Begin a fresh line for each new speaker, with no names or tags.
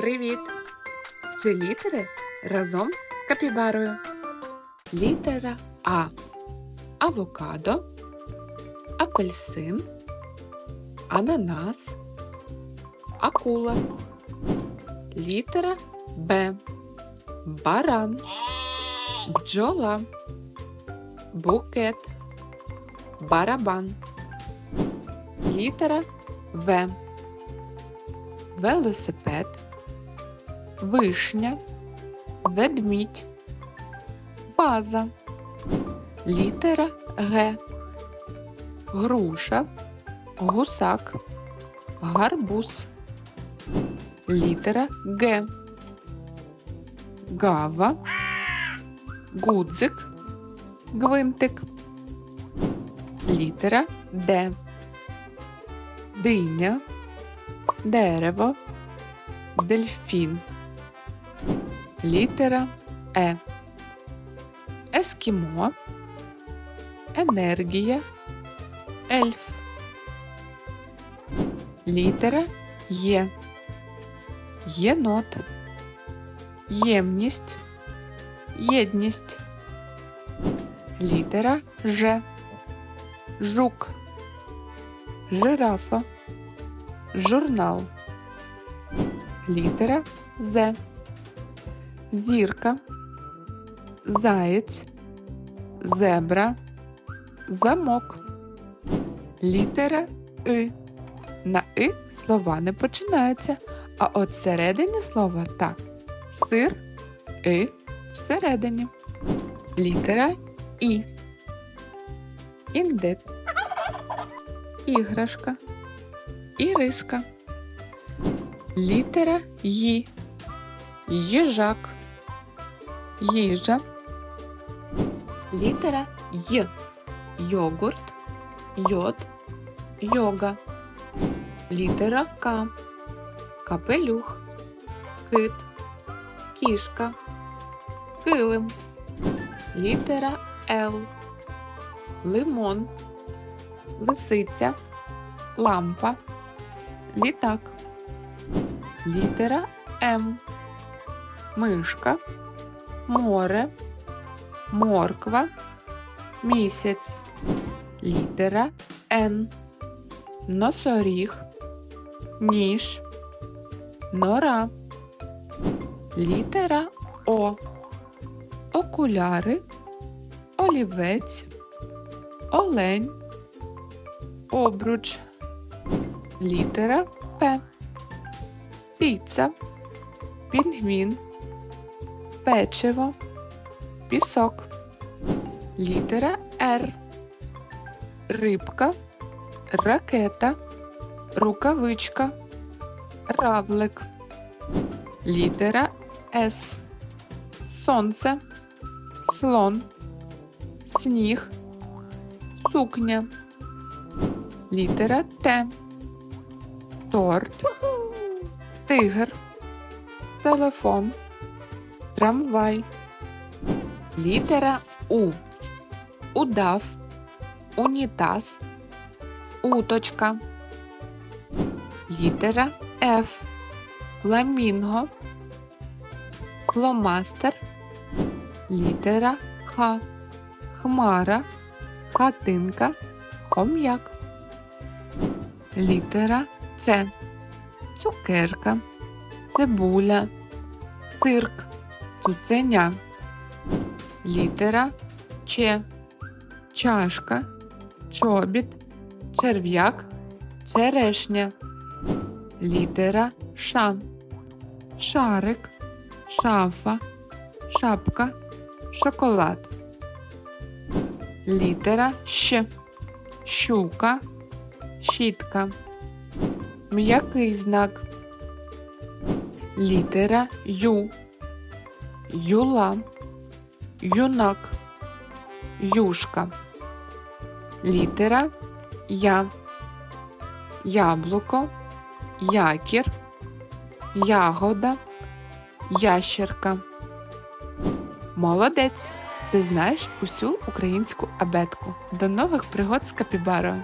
Привіт! Вчи літери разом з капібарою. Літера А. Авокадо, апельсин, ананас, акула. Літера Б. Баран, бджола, букет, барабан. Літера В. Велосипед, вишня, ведмідь, ваза. Літера Г. Груша, гусак, гарбуз. Літера Г. Гава, гудзик, гвинтик. Літера Д. Диня, дерево, дельфін. Літера Е. Ескімо, енергія, ельф. Літера Є. Єнот, ємність, єдність. Літера Ж. Жук, жирафа, журнал. Літера З. Зірка, заєць, зебра, замок. Літера И. На И слова не починаються, а от всередині слова так. Сир, И всередині. Літера І. Індик. Іграшка. Іриска. Літера Ї. Їжак. Їжа. Літера Й. Йогурт. Йод. Йога. Літера К. Капелюх. Кит. Кішка. Килим. Літера Л. Лимон. Лисиця. Лампа. Літак. Літера М. Мишка. Море. Морква. Місяць. Літера Н. Носоріг. Ніж. Нора. Літера О. Окуляри. Олівець. Олень. Обруч. Літера П. Піца. Пінгвін. Печиво. Пісок. Літера Р. Рибка. Ракета. Рукавичка. Равлик. Літера С. Сонце. Слон. Сніг. Сукня. Літера Т. Торт. Тигр. Телефон. Трамвай. Літера У. Удав. Унітаз. Уточка. Літера Ф. Фламінго. Фломастер. Літера Х. Хмара. Хатинка. Хом'як. Літера С. Цукерка. Цибуля. Цирк. Цуценя. Літера Ч. Чашка. Чобіт. Черв'як. Черешня. Літера Ш. Шарик. Шафа. Шапка. Шоколад. Літера Щ. Щука. Щітка. М'який знак. Літера Ю. Юла. Юнак. Юшка. Літера Я. Яблуко. Якір. Ягода. Ящерка. Молодець! Ти знаєш усю українську абетку. До нових пригод з капібарою!